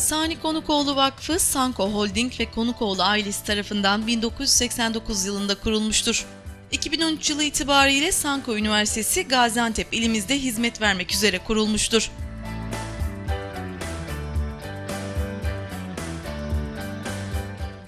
Sani Konukoğlu Vakfı, Sanko Holding ve Konukoğlu ailesi tarafından 1989 yılında kurulmuştur. 2013 yılı itibariyle Sanko Üniversitesi Gaziantep ilimizde hizmet vermek üzere kurulmuştur.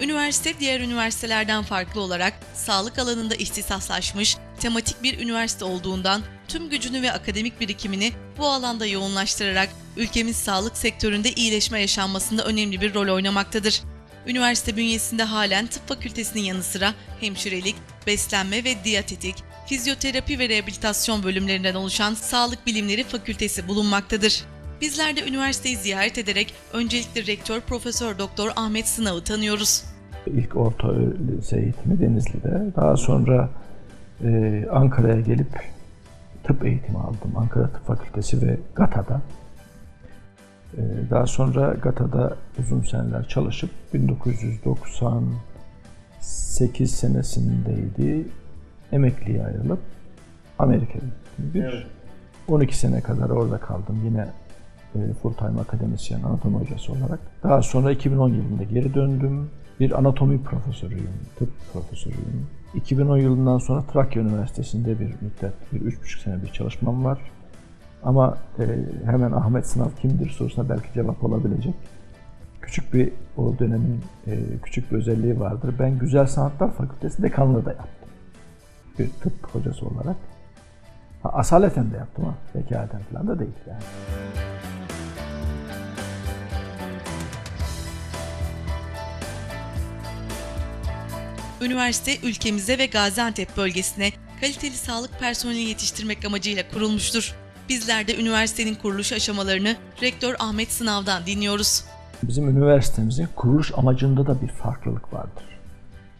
Üniversite diğer üniversitelerden farklı olarak sağlık alanında ihtisaslaşmış, tematik bir üniversite olduğundan tüm gücünü ve akademik birikimini bu alanda yoğunlaştırarak ülkemiz sağlık sektöründe iyileşme yaşanmasında önemli bir rol oynamaktadır. Üniversite bünyesinde halen tıp fakültesinin yanı sıra hemşirelik, beslenme ve diyatetik, fizyoterapi ve rehabilitasyon bölümlerinden oluşan Sağlık Bilimleri Fakültesi bulunmaktadır. Bizler de üniversiteyi ziyaret ederek öncelikle rektör Profesör Doktor Ahmet Sınav'ı tanıyoruz. İlk orta lise eğitimi Denizli'de. Daha sonra e, Ankara'ya gelip tıp eğitimi aldım. Ankara Tıp Fakültesi ve GATA'da. E, daha sonra GATA'da uzun seneler çalışıp 1998 senesindeydi. Emekliye ayrılıp Amerika'ya gittim. Bir Evet. 12 sene kadar orada kaldım. Yine e, full time akademisyen, anatomi hocası olarak. Daha sonra 2010 yılında geri döndüm. Bir anatomi profesörüyüm, tıp profesörüyüm. 2010 yılından sonra Trakya Üniversitesi'nde bir müddet, bir üç buçuk sene bir çalışmam var. Ama e, hemen Ahmet Sınav kimdir sorusuna belki cevap olabilecek. Küçük bir, o dönemin e, küçük bir özelliği vardır. Ben Güzel Sanatlar Fakültesi dekanlığı da yaptım. Bir tıp hocası olarak. Ha, asaleten de yaptım ha. Vekaleten falan da değil yani. Üniversite ülkemize ve Gaziantep bölgesine kaliteli sağlık personeli yetiştirmek amacıyla kurulmuştur. Bizler de üniversitenin kuruluş aşamalarını Rektör Ahmet Sınav'dan dinliyoruz. Bizim üniversitemizin kuruluş amacında da bir farklılık vardır.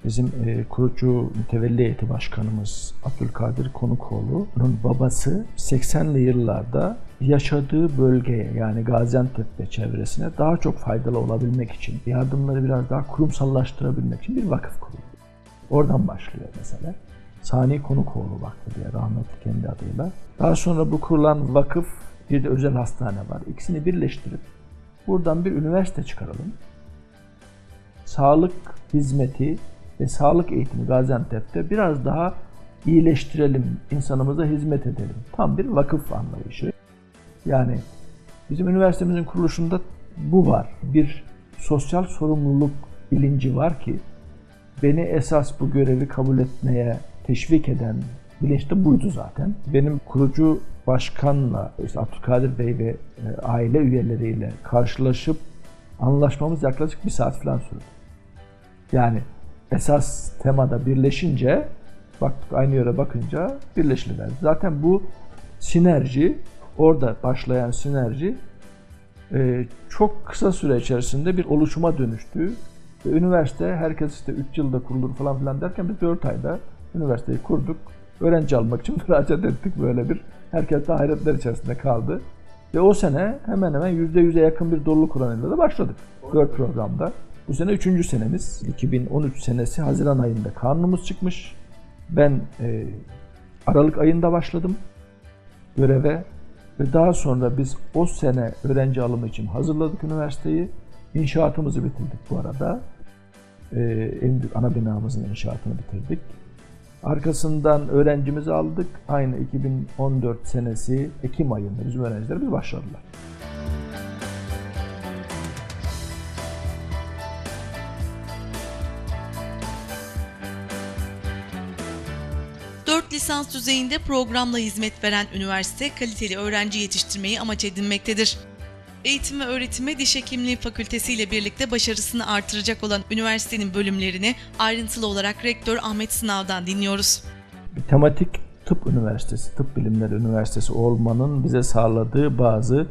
Bizim e, kurucu mütevelli heyeti başkanımız Abdülkadir Konukoğlu'nun babası 80'li yıllarda yaşadığı bölgeye yani Gaziantep ve çevresine daha çok faydalı olabilmek için, yardımları biraz daha kurumsallaştırabilmek için bir vakıf kurdu. Oradan başlıyor mesela. Sani Konukoğlu Vakfı diye rahmetli kendi adıyla. Daha sonra bu kurulan vakıf bir de özel hastane var. İkisini birleştirip buradan bir üniversite çıkaralım. Sağlık hizmeti ve sağlık eğitimi Gaziantep'te biraz daha iyileştirelim, insanımıza hizmet edelim. Tam bir vakıf anlayışı. Yani bizim üniversitemizin kuruluşunda bu var. Bir sosyal sorumluluk bilinci var ki beni esas bu görevi kabul etmeye teşvik eden bilinç de buydu zaten. Benim kurucu başkanla, işte Abdülkadir Bey ve e, aile üyeleriyle karşılaşıp anlaşmamız yaklaşık bir saat falan sürdü. Yani esas temada birleşince, baktık aynı yere bakınca birleşiverdi. Zaten bu sinerji, orada başlayan sinerji e, çok kısa süre içerisinde bir oluşuma dönüştü. Ve üniversite herkes işte 3 yılda kurulur falan filan derken biz 4 ayda üniversiteyi kurduk. Öğrenci almak için müracaat ettik böyle bir. Herkes de hayretler içerisinde kaldı. Ve o sene hemen hemen %100'e yakın bir doluluk oranıyla da başladık. 4 programda. Bu sene 3. senemiz. 2013 senesi Haziran ayında kanunumuz çıkmış. Ben e, Aralık ayında başladım göreve ve daha sonra biz o sene öğrenci alımı için hazırladık üniversiteyi. İnşaatımızı bitirdik bu arada. Ee, en büyük ana binamızın inşaatını bitirdik. Arkasından öğrencimizi aldık. Aynı 2014 senesi Ekim ayında bizim öğrencilerimiz başladılar. Lisans düzeyinde programla hizmet veren üniversite kaliteli öğrenci yetiştirmeyi amaç edinmektedir. Eğitim ve Öğretime Diş Hekimliği Fakültesi ile birlikte başarısını artıracak olan üniversitenin bölümlerini ayrıntılı olarak Rektör Ahmet Sınav'dan dinliyoruz. bir tematik tıp üniversitesi, tıp bilimleri üniversitesi olmanın bize sağladığı bazı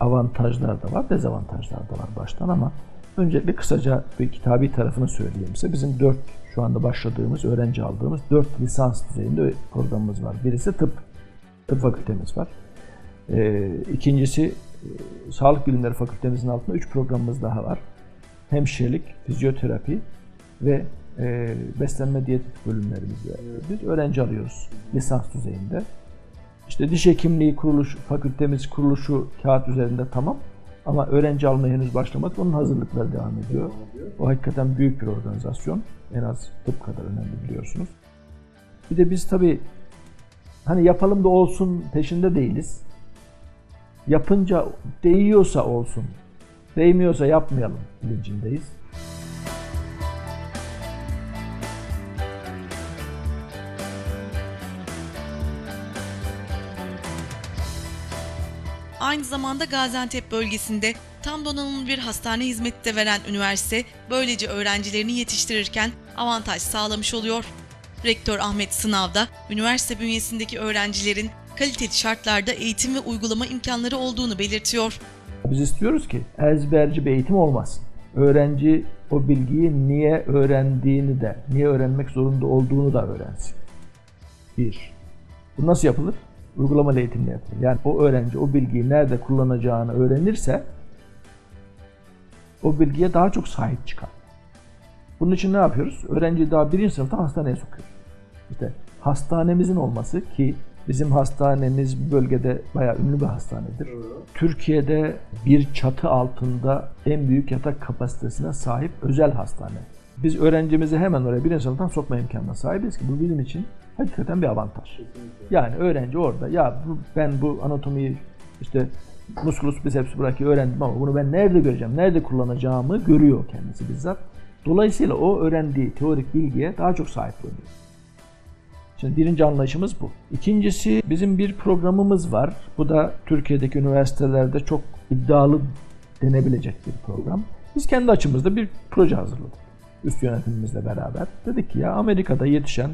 avantajlar da var, dezavantajlar da var baştan ama öncelikle kısaca bir kitabi tarafını söyleyeyim size. Bizim dört şu anda başladığımız, öğrenci aldığımız dört lisans düzeyinde programımız var. Birisi tıp, tıp fakültemiz var. Ee, ikincisi sağlık bilimleri fakültemizin altında üç programımız daha var. Hemşirelik, fizyoterapi ve e, beslenme diyetetik bölümlerimizde biz öğrenci alıyoruz lisans düzeyinde. İşte diş hekimliği kuruluş, fakültemiz kuruluşu kağıt üzerinde tamam. Ama öğrenci almaya henüz başlamadık. Onun hazırlıkları devam ediyor. O hakikaten büyük bir organizasyon. En az tıp kadar önemli biliyorsunuz. Bir de biz tabii hani yapalım da olsun peşinde değiliz. Yapınca değiyorsa olsun, değmiyorsa yapmayalım bilincindeyiz. Aynı zamanda Gaziantep bölgesinde tam donanımlı bir hastane hizmeti de veren üniversite böylece öğrencilerini yetiştirirken avantaj sağlamış oluyor. Rektör Ahmet Sınav da üniversite bünyesindeki öğrencilerin kaliteli şartlarda eğitim ve uygulama imkanları olduğunu belirtiyor. Biz istiyoruz ki ezberci bir eğitim olmasın. Öğrenci o bilgiyi niye öğrendiğini de, niye öğrenmek zorunda olduğunu da öğrensin. Bir. Bu nasıl yapılır? Uygulamalı eğitimle yapılır. Yani o öğrenci o bilgiyi nerede kullanacağını öğrenirse o bilgiye daha çok sahip çıkar. Bunun için ne yapıyoruz? Öğrenciyi daha birinci sınıfta hastaneye sokuyoruz. İşte hastanemizin olması ki bizim hastanemiz bu bölgede bayağı ünlü bir hastanedir. Türkiye'de bir çatı altında en büyük yatak kapasitesine sahip özel hastane. Biz öğrencimizi hemen oraya birinci sınıftan sokma imkanına sahibiz ki bu bizim için hakikaten bir avantaj. Yani öğrenci orada ya bu, ben bu anatomiyi işte musculus biceps brachii öğrendim ama bunu ben nerede göreceğim, nerede kullanacağımı görüyor kendisi bizzat. Dolayısıyla o öğrendiği teorik bilgiye daha çok sahipleniyor. Şimdi birinci anlayışımız bu. İkincisi bizim bir programımız var. Bu da Türkiye'deki üniversitelerde çok iddialı denebilecek bir program. Biz kendi açımızda bir proje hazırladık. Üst yönetimimizle beraber. Dedik ki ya Amerika'da yetişen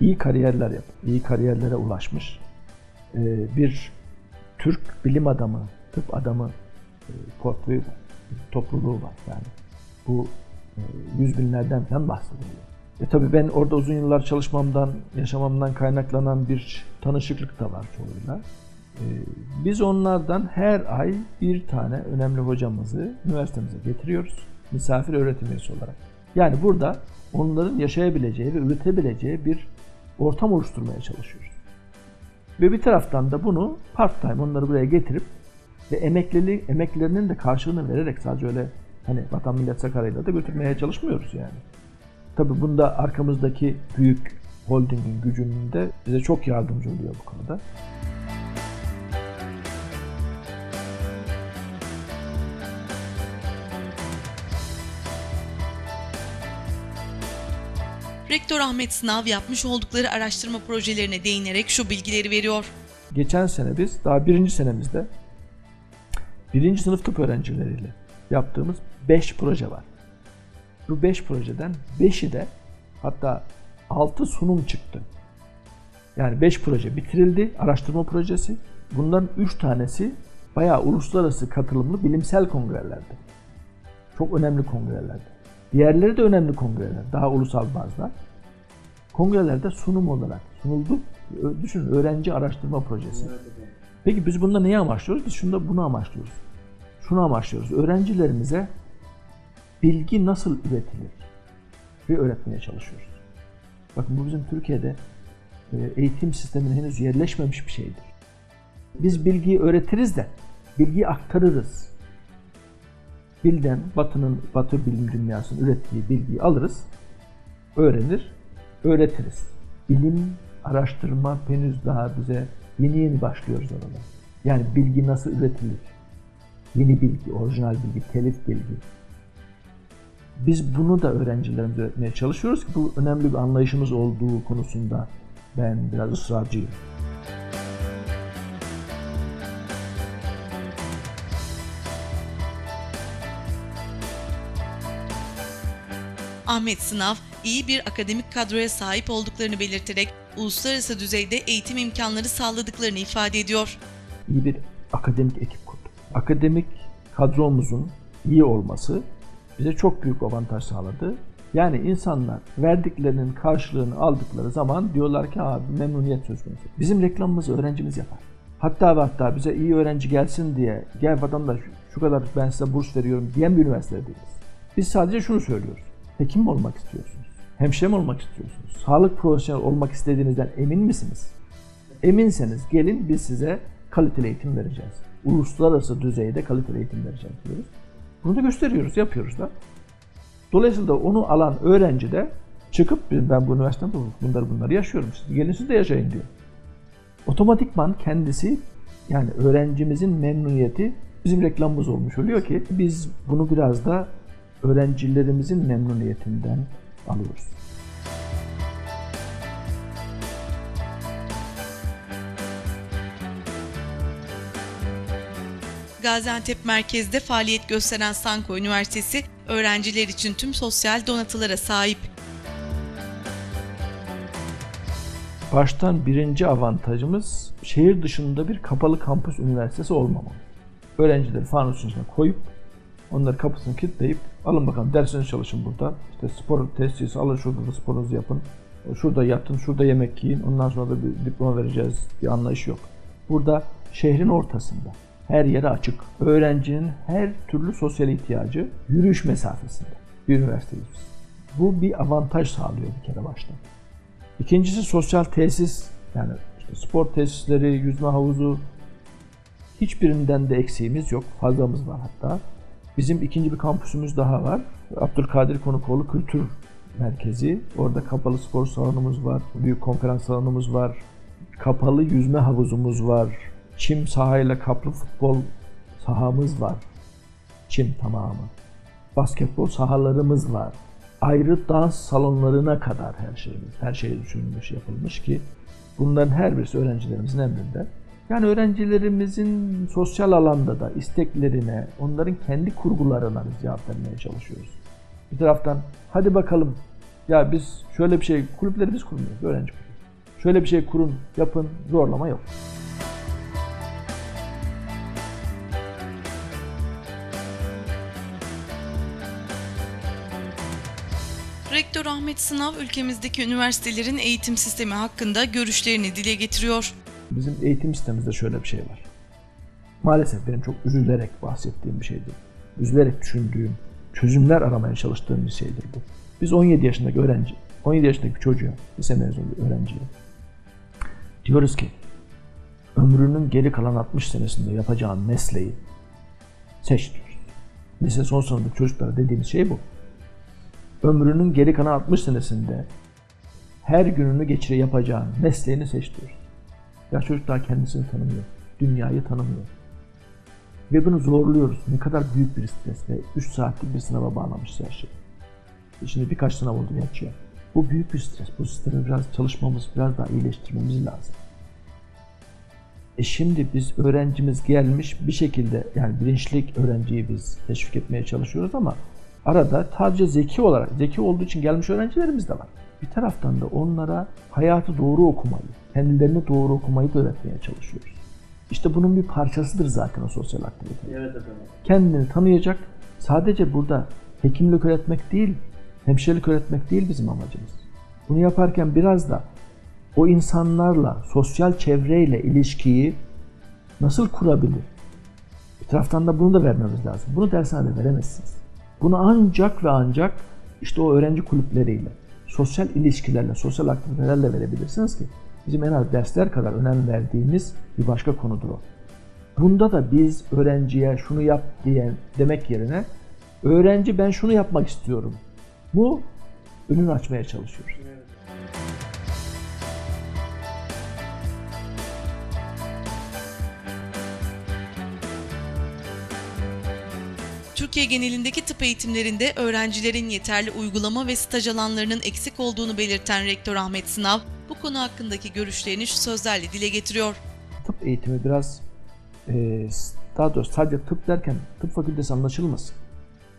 iyi kariyerler yap, iyi kariyerlere ulaşmış e, bir Türk bilim adamı, tıp adamı e, portföy topluluğu var yani. Bu e, yüz binlerden falan bahsediliyor. E tabii ben orada uzun yıllar çalışmamdan, yaşamamdan kaynaklanan bir tanışıklık da var çoğuyla. E, biz onlardan her ay bir tane önemli hocamızı üniversitemize getiriyoruz. Misafir öğretim üyesi olarak. Yani burada onların yaşayabileceği ve üretebileceği bir ortam oluşturmaya çalışıyoruz. Ve bir taraftan da bunu part time onları buraya getirip ve emeklili, emeklerinin de karşılığını vererek sadece öyle hani vatan millet sakarıyla da götürmeye çalışmıyoruz yani. Tabii bunda arkamızdaki büyük holdingin gücünün de bize çok yardımcı oluyor bu konuda. Rektör Ahmet Sınav yapmış oldukları araştırma projelerine değinerek şu bilgileri veriyor. Geçen sene biz daha birinci senemizde birinci sınıf tıp öğrencileriyle yaptığımız 5 proje var. Bu 5 projeden 5'i de hatta 6 sunum çıktı. Yani 5 proje bitirildi, araştırma projesi. Bundan 3 tanesi bayağı uluslararası katılımlı bilimsel kongrelerdi. Çok önemli kongrelerdi. Diğerleri de önemli kongreler, daha ulusal bazda. Kongrelerde sunum olarak sunuldu. Düşünün öğrenci araştırma projesi. Peki biz bunda neyi amaçlıyoruz? Biz şunda bunu amaçlıyoruz. Şunu amaçlıyoruz. Öğrencilerimize bilgi nasıl üretilir ve öğretmeye çalışıyoruz. Bakın bu bizim Türkiye'de e, eğitim sistemine henüz yerleşmemiş bir şeydir. Biz bilgiyi öğretiriz de bilgiyi aktarırız. Bilden, Batı'nın, Batı bilim dünyasının ürettiği bilgiyi alırız, öğrenir, öğretiriz. Bilim, araştırma henüz daha bize yeni yeni başlıyoruz orada. Yani bilgi nasıl üretilir? Yeni bilgi, orijinal bilgi, telif bilgi. Biz bunu da öğrencilerimize öğretmeye çalışıyoruz ki bu önemli bir anlayışımız olduğu konusunda ben biraz ısrarcıyım. Ahmet Sınav, iyi bir akademik kadroya sahip olduklarını belirterek uluslararası düzeyde eğitim imkanları sağladıklarını ifade ediyor. iyi bir akademik ekip kurduk. Akademik kadromuzun iyi olması bize çok büyük avantaj sağladı. Yani insanlar verdiklerinin karşılığını aldıkları zaman diyorlar ki abi memnuniyet söz konusu. Bizim reklamımızı öğrencimiz yapar. Hatta ve hatta bize iyi öğrenci gelsin diye gel vatandaş şu kadar ben size burs veriyorum diyen bir üniversite değiliz. Biz sadece şunu söylüyoruz. Hekim mi olmak istiyorsunuz? Hemşire mi olmak istiyorsunuz? Sağlık profesyoneli olmak istediğinizden emin misiniz? Eminseniz gelin biz size kaliteli eğitim vereceğiz. uluslararası düzeyde kaliteli eğitim vereceğiz diyoruz. Bunu da gösteriyoruz, yapıyoruz da. Dolayısıyla onu alan öğrenci de çıkıp ben bu üniversitede bunları bunları yaşıyorum. Siz gelin siz de yaşayın diyor. Otomatikman kendisi yani öğrencimizin memnuniyeti bizim reklamımız olmuş oluyor ki biz bunu biraz da öğrencilerimizin memnuniyetinden alıyoruz. Gaziantep merkezde faaliyet gösteren Sanko Üniversitesi öğrenciler için tüm sosyal donatılara sahip. Baştan birinci avantajımız şehir dışında bir kapalı kampüs üniversitesi olmamalı. Öğrencileri fanusun içine koyup onları kapısını kilitleyip alın bakalım dersinizi çalışın burada. İşte spor tesisi alın şurada da sporunuzu yapın. Şurada yatın, şurada yemek yiyin. Ondan sonra da bir diploma vereceğiz. Bir anlayış yok. Burada şehrin ortasında. Her yere açık. Öğrencinin her türlü sosyal ihtiyacı yürüyüş mesafesinde. Bir üniversiteyiz. Bu bir avantaj sağlıyor bir kere baştan. İkincisi sosyal tesis yani işte spor tesisleri, yüzme havuzu hiçbirinden de eksiğimiz yok. Fazlamız var hatta. Bizim ikinci bir kampüsümüz daha var. Abdülkadir Konukoğlu Kültür Merkezi. Orada kapalı spor salonumuz var. Büyük konferans salonumuz var. Kapalı yüzme havuzumuz var. Çim sahayla kaplı futbol sahamız var. Çim tamamı. Basketbol sahalarımız var ayrı dans salonlarına kadar her şeyimiz, her şey düşünülmüş, yapılmış ki bunların her birisi öğrencilerimizin emrinde. Yani öğrencilerimizin sosyal alanda da isteklerine, onların kendi kurgularına biz cevap vermeye çalışıyoruz. Bir taraftan hadi bakalım ya biz şöyle bir şey, kulüpleri biz kurmuyoruz, öğrenci kulübü. Şöyle bir şey kurun, yapın, zorlama yok. Ahmet Sınav ülkemizdeki üniversitelerin eğitim sistemi hakkında görüşlerini dile getiriyor. Bizim eğitim sistemimizde şöyle bir şey var. Maalesef benim çok üzülerek bahsettiğim bir şeydir. Üzülerek düşündüğüm, çözümler aramaya çalıştığım bir şeydir bu. Biz 17 yaşındaki öğrenci, 17 yaşındaki çocuğa, lise mezunu bir öğrenciye diyoruz ki ömrünün geri kalan 60 senesinde yapacağın mesleği seç diyoruz. Lise son sınıfta çocuklara dediğimiz şey bu ömrünün geri kalan 60 senesinde her gününü geçire yapacağın mesleğini seç diyor. Ya çocuk daha kendisini tanımıyor. Dünyayı tanımıyor. Ve bunu zorluyoruz. Ne kadar büyük bir stres ve 3 saatlik bir sınava bağlamış her şey. Şimdi birkaç sınav oldu geçiyor. Bu büyük bir stres. Bu sistemi biraz çalışmamız, biraz daha iyileştirmemiz lazım. E şimdi biz öğrencimiz gelmiş bir şekilde yani bilinçlik öğrenciyi biz teşvik etmeye çalışıyoruz ama arada sadece zeki olarak, zeki olduğu için gelmiş öğrencilerimiz de var. Bir taraftan da onlara hayatı doğru okumayı, kendilerini doğru okumayı da öğretmeye çalışıyoruz. İşte bunun bir parçasıdır zaten o sosyal aktivite. Evet efendim. Kendini tanıyacak, sadece burada hekimlik öğretmek değil, hemşirelik öğretmek değil bizim amacımız. Bunu yaparken biraz da o insanlarla, sosyal çevreyle ilişkiyi nasıl kurabilir? Bir taraftan da bunu da vermemiz lazım. Bunu dershanede veremezsiniz. Bunu ancak ve ancak işte o öğrenci kulüpleriyle, sosyal ilişkilerle, sosyal aktivitelerle verebilirsiniz ki bizim en az dersler kadar önem verdiğimiz bir başka konudur o. Bunda da biz öğrenciye şunu yap diye demek yerine öğrenci ben şunu yapmak istiyorum. Bu önünü açmaya çalışıyoruz. Türkiye genelindeki tıp eğitimlerinde öğrencilerin yeterli uygulama ve staj alanlarının eksik olduğunu belirten Rektör Ahmet Sınav, bu konu hakkındaki görüşlerini şu sözlerle dile getiriyor. Tıp eğitimi biraz e, daha doğrusu sadece tıp derken tıp fakültesi anlaşılmasın.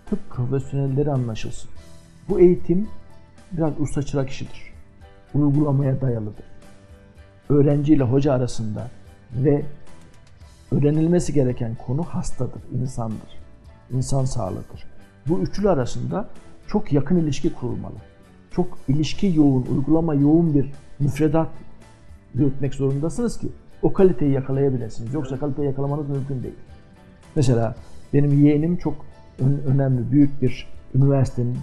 Tıp profesyonelleri anlaşılsın. Bu eğitim biraz usta çırak işidir. Uygulamaya dayalıdır. Öğrenci ile hoca arasında ve öğrenilmesi gereken konu hastadır, insandır. İnsan sağlığıdır. Bu üçlü arasında çok yakın ilişki kurulmalı. Çok ilişki yoğun, uygulama yoğun bir müfredat yürütmek zorundasınız ki o kaliteyi yakalayabilirsiniz. Yoksa kaliteyi yakalamanız mümkün değil. Mesela benim yeğenim çok ön- önemli, büyük bir üniversitenin,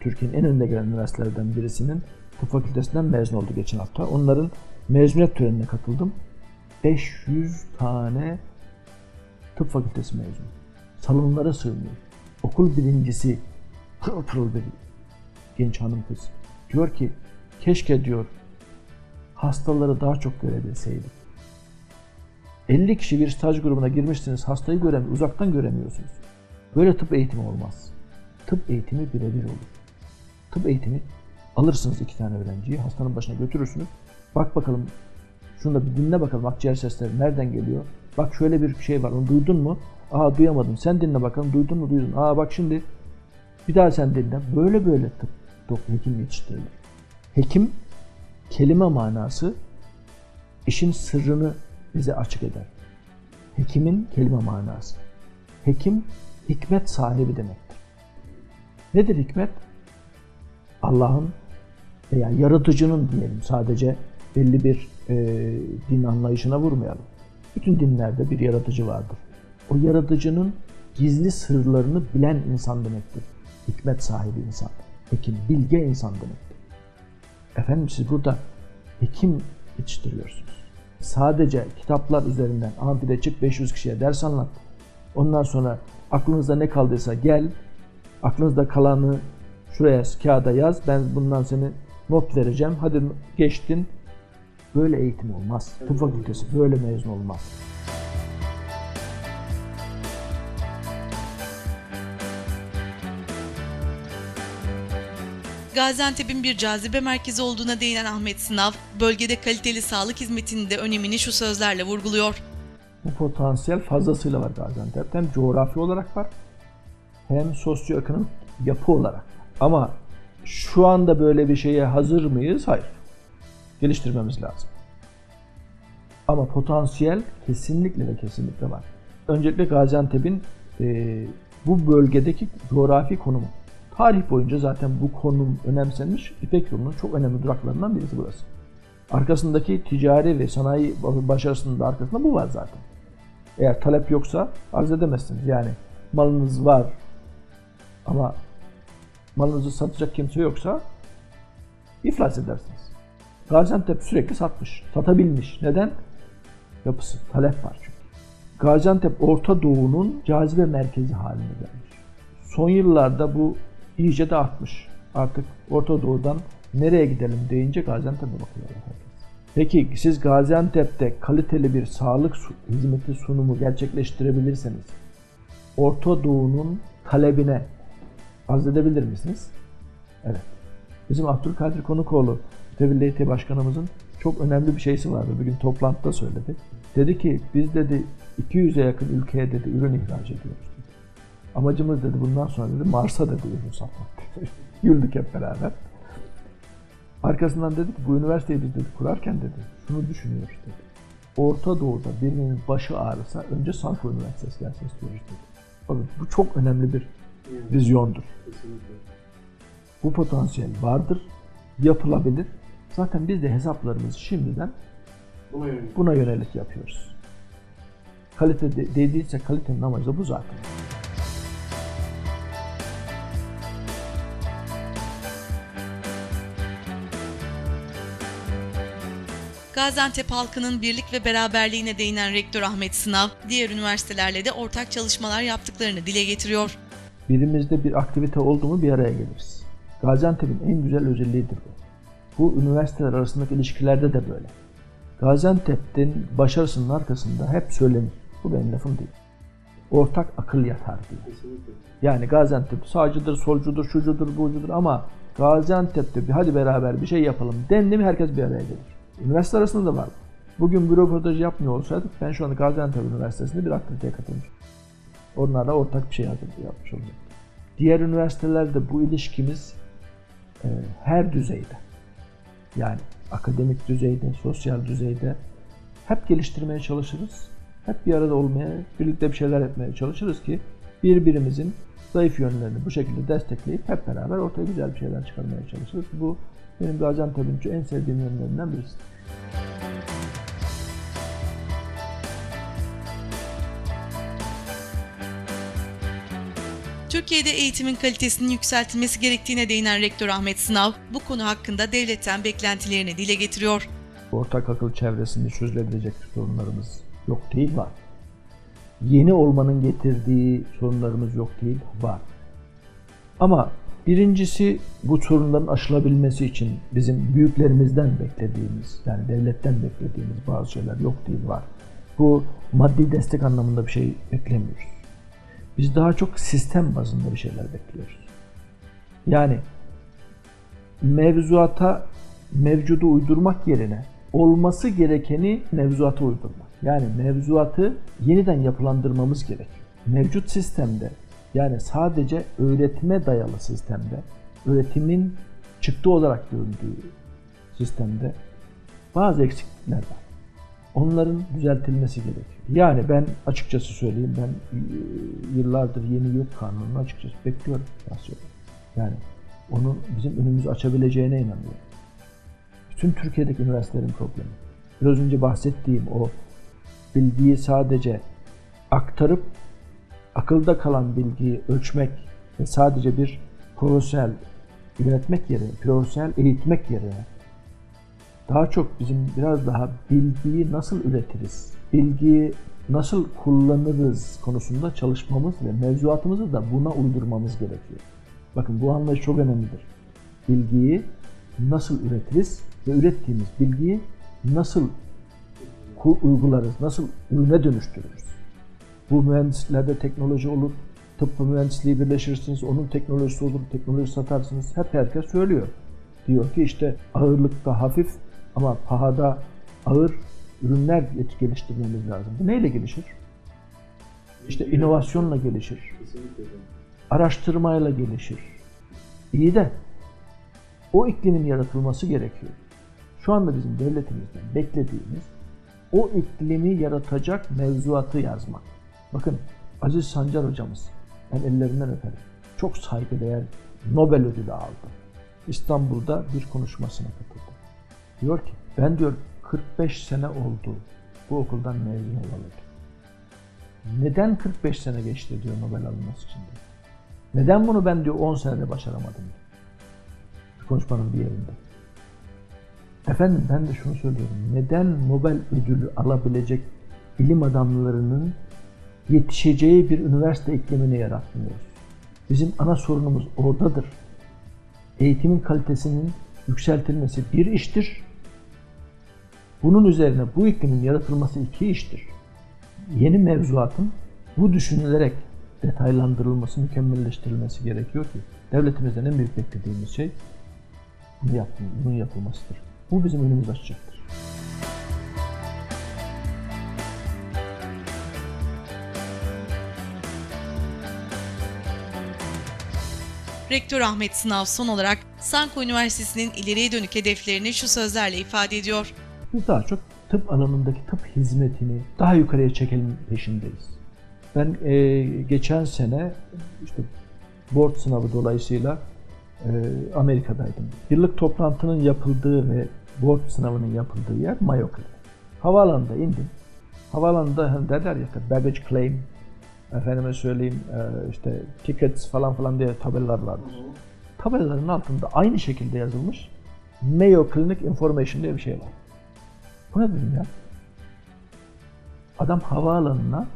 Türkiye'nin en önde gelen üniversitelerden birisinin tıp fakültesinden mezun oldu geçen hafta. Onların mezuniyet törenine katıldım. 500 tane Tıp fakültesi mezunu. Salonlara sığmıyor. Okul birincisi pırıl pırıl bir genç hanım kız. Diyor ki keşke diyor hastaları daha çok görebilseydik. 50 kişi bir staj grubuna girmişsiniz hastayı göremiyor, uzaktan göremiyorsunuz. Böyle tıp eğitimi olmaz. Tıp eğitimi birebir olur. Tıp eğitimi alırsınız iki tane öğrenciyi hastanın başına götürürsünüz. Bak bakalım şunu da bir dinle bakalım akciğer sesleri nereden geliyor? Bak şöyle bir şey var onu duydun mu? Aa duyamadım. Sen dinle bakalım duydun mu duydun. Aa bak şimdi bir daha sen dinle. Böyle böyle tıp doktor hekim yetiştirilir. Hekim kelime manası işin sırrını bize açık eder. Hekimin kelime manası. Hekim hikmet sahibi demektir. Nedir hikmet? Allah'ın veya yaratıcının diyelim sadece belli bir e, din anlayışına vurmayalım. Bütün dinlerde bir yaratıcı vardır. O yaratıcının gizli sırlarını bilen insan demektir. Hikmet sahibi insan. Hekim, bilge insan demektir. Efendim siz burada hekim yetiştiriyorsunuz. Sadece kitaplar üzerinden amfide çık 500 kişiye ders anlat. Ondan sonra aklınızda ne kaldıysa gel, aklınızda kalanı şuraya kağıda yaz. Ben bundan seni not vereceğim. Hadi geçtin. Böyle eğitim olmaz. Tıp fakültesi böyle mezun olmaz. Gaziantep'in bir cazibe merkezi olduğuna değinen Ahmet Sınav, bölgede kaliteli sağlık hizmetinin de önemini şu sözlerle vurguluyor. Bu potansiyel fazlasıyla var Gaziantep'te. Hem coğrafi olarak var hem sosyoekonomik yapı olarak. Ama şu anda böyle bir şeye hazır mıyız? Hayır. Geliştirmemiz lazım. Ama potansiyel kesinlikle ve kesinlikle var. Öncelikle Gaziantep'in e, bu bölgedeki coğrafi konumu. Tarih boyunca zaten bu konum önemsenmiş. İpek yolunun çok önemli duraklarından birisi burası. Arkasındaki ticari ve sanayi başarısının da arkasında bu var zaten. Eğer talep yoksa arz edemezsiniz. Yani malınız var ama malınızı satacak kimse yoksa iflas edersiniz. Gaziantep sürekli satmış, satabilmiş. Neden? Yapısı, talep var çünkü. Gaziantep Orta Doğu'nun cazibe merkezi haline gelmiş. Son yıllarda bu iyice de artmış. Artık Orta Doğu'dan nereye gidelim deyince Gaziantep'e bakıyorlar herkes. Peki siz Gaziantep'te kaliteli bir sağlık hizmeti sunumu gerçekleştirebilirseniz Orta Doğu'nun talebine arz edebilir misiniz? Evet. Bizim Abdülkadir Konukoğlu Heyeti Başkanımızın çok önemli bir şeysi vardı. Bugün toplantıda söyledi. Dedi ki biz dedi 200'e yakın ülkeye dedi ürün ihraç ediyoruz. Amacımız dedi bundan sonra dedi Mars'a dedi ürün satmak dedi. Güldük hep beraber. Arkasından dedi ki bu üniversiteyi biz dedi kurarken dedi şunu düşünüyoruz dedi. Orta Doğu'da birinin başı ağrısa önce Sanford Üniversitesi gelsin istiyoruz dedi. Bakın bu çok önemli bir vizyondur. Bu potansiyel vardır, yapılabilir. Zaten biz de hesaplarımızı şimdiden Buna yönelik. buna yönelik yapıyoruz. Kalite de- dediyse kalitenin amacı da bu zaten. Gaziantep halkının birlik ve beraberliğine değinen rektör Ahmet Sınav, diğer üniversitelerle de ortak çalışmalar yaptıklarını dile getiriyor. Birimizde bir aktivite oldu mu bir araya geliriz. Gaziantep'in en güzel özelliğidir bu. Bu üniversiteler arasındaki ilişkilerde de böyle. Gaziantep'in başarısının arkasında hep söylenir. Bu benim lafım değil. Ortak akıl yatar diye. Kesinlikle. Yani Gaziantep sağcıdır, solcudur, şucudur, bucudur ama Gaziantep'te bir hadi beraber bir şey yapalım dendi mi herkes bir araya gelir. Üniversite arasında da var. bu. Bugün bir röportaj yapmıyor olsaydık ben şu anda Gaziantep Üniversitesi'nde bir aktiviteye katılmışım. Onlarla ortak bir şey yapmış olacaktım. Diğer üniversitelerde bu ilişkimiz e, her düzeyde yani akademik düzeyde, sosyal düzeyde hep geliştirmeye çalışırız. Hep bir arada olmaya, birlikte bir şeyler etmeye çalışırız ki birbirimizin zayıf yönlerini bu şekilde destekleyip hep beraber ortaya güzel bir şeyler çıkarmaya çalışırız. Bu benim Gaziantep'in en sevdiğim yönlerinden birisi. Türkiye'de eğitimin kalitesinin yükseltilmesi gerektiğine değinen rektör Ahmet Sınav, bu konu hakkında devletten beklentilerini dile getiriyor. Ortak akıl çevresinde çözülebilecek sorunlarımız yok değil var. yeni olmanın getirdiği sorunlarımız yok değil, var. Ama birincisi bu sorunların aşılabilmesi için bizim büyüklerimizden beklediğimiz, yani devletten beklediğimiz bazı şeyler yok değil, var. Bu maddi destek anlamında bir şey beklemiyoruz. Biz daha çok sistem bazında bir şeyler bekliyoruz. Yani mevzuata mevcudu uydurmak yerine olması gerekeni mevzuata uydurmak. Yani mevzuatı yeniden yapılandırmamız gerekiyor. Mevcut sistemde yani sadece öğretime dayalı sistemde, öğretimin çıktı olarak görüldüğü sistemde bazı eksiklikler var. Onların düzeltilmesi gerekiyor. Yani ben açıkçası söyleyeyim ben e, yıllardır yeni yurt kanununu açıkçası bekliyorum. Yani onu bizim önümüzü açabileceğine inanıyorum. Bütün Türkiye'deki üniversitelerin problemi. Biraz önce bahsettiğim o bilgiyi sadece aktarıp akılda kalan bilgiyi ölçmek ve sadece bir profesyonel yönetmek yerine, profesyonel eğitmek yerine daha çok bizim biraz daha bilgiyi nasıl üretiriz, bilgiyi nasıl kullanırız konusunda çalışmamız ve mevzuatımızı da buna uydurmamız gerekiyor. Bakın bu anlayış çok önemlidir. Bilgiyi nasıl üretiriz ve ürettiğimiz bilgiyi nasıl uygularız, nasıl ürüne dönüştürürüz. Bu mühendislerde teknoloji olur, tıp ve mühendisliği birleştirirsiniz, onun teknolojisi olur, teknoloji satarsınız. Hep herkes söylüyor. Diyor ki işte ağırlıkta hafif ama pahada ağır ürünler geliştirmemiz lazım. Bu neyle gelişir? İşte inovasyonla gelişir. Araştırmayla gelişir. İyi de o iklimin yaratılması gerekiyor. Şu anda bizim devletimizden beklediğimiz o iklimi yaratacak mevzuatı yazmak. Bakın Aziz Sancar hocamız, ben ellerinden öperim. Çok saygıdeğer Nobel ödülü aldı. İstanbul'da bir konuşmasına katıldı. Diyor ki, ben diyor 45 sene oldu bu okuldan mezun olalı. Neden 45 sene geçti diyor Nobel alınması için diyor. Neden bunu ben diyor 10 senede başaramadım diyor. Konuşmanın bir yerinde. Efendim ben de şunu söylüyorum. Neden Nobel ödülü alabilecek bilim adamlarının yetişeceği bir üniversite iklimini yaratmıyoruz? Bizim ana sorunumuz oradadır. Eğitimin kalitesinin yükseltilmesi bir iştir. Bunun üzerine bu iklimin yaratılması iki iştir. Yeni mevzuatın bu düşünülerek detaylandırılması, mükemmelleştirilmesi gerekiyor ki devletimizden en büyük beklediğimiz şey bunu yap, bunun yapılmasıdır. Bu bizim önümüzü açacaktır. Rektör Ahmet Sınav son olarak Sanko Üniversitesi'nin ileriye dönük hedeflerini şu sözlerle ifade ediyor. Biz daha çok tıp alanındaki tıp hizmetini daha yukarıya çekelim peşindeyiz. Ben e, geçen sene işte board sınavı dolayısıyla e, Amerika'daydım. Yıllık toplantının yapıldığı ve board sınavının yapıldığı yer Mayo Clinic. Havaalanında indim. Havaalanında hani derler ya işte baggage claim, efendime söyleyeyim e, işte tickets falan falan diye tabelalar vardır. Tabelaların altında aynı şekilde yazılmış Mayo Clinic Information diye bir şey var. Bu ne dedim ya? Adam havaalanına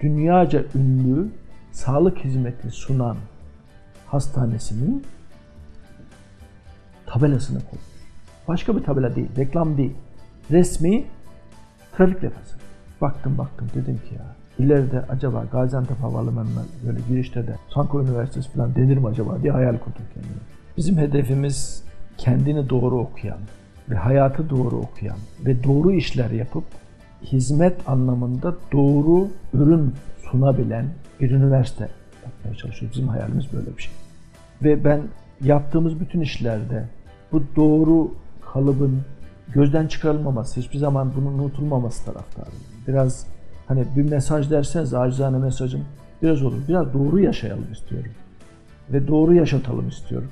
dünyaca ünlü sağlık hizmeti sunan hastanesinin tabelasını koymuş. Başka bir tabela değil, reklam değil. Resmi trafik levhası. Baktım baktım dedim ki ya ileride acaba Gaziantep Havalimanı'na böyle girişte de Sanko Üniversitesi falan denir mi acaba diye hayal kurdum kendime. Bizim hedefimiz kendini doğru okuyan ve hayatı doğru okuyan ve doğru işler yapıp hizmet anlamında doğru ürün sunabilen bir üniversite yapmaya çalışıyoruz. Bizim hayalimiz böyle bir şey. Ve ben yaptığımız bütün işlerde bu doğru kalıbın gözden çıkarılmaması, hiçbir zaman bunun unutulmaması taraftarıyım. Biraz hani bir mesaj derseniz acizane mesajım biraz olur. Biraz doğru yaşayalım istiyorum. Ve doğru yaşatalım istiyorum.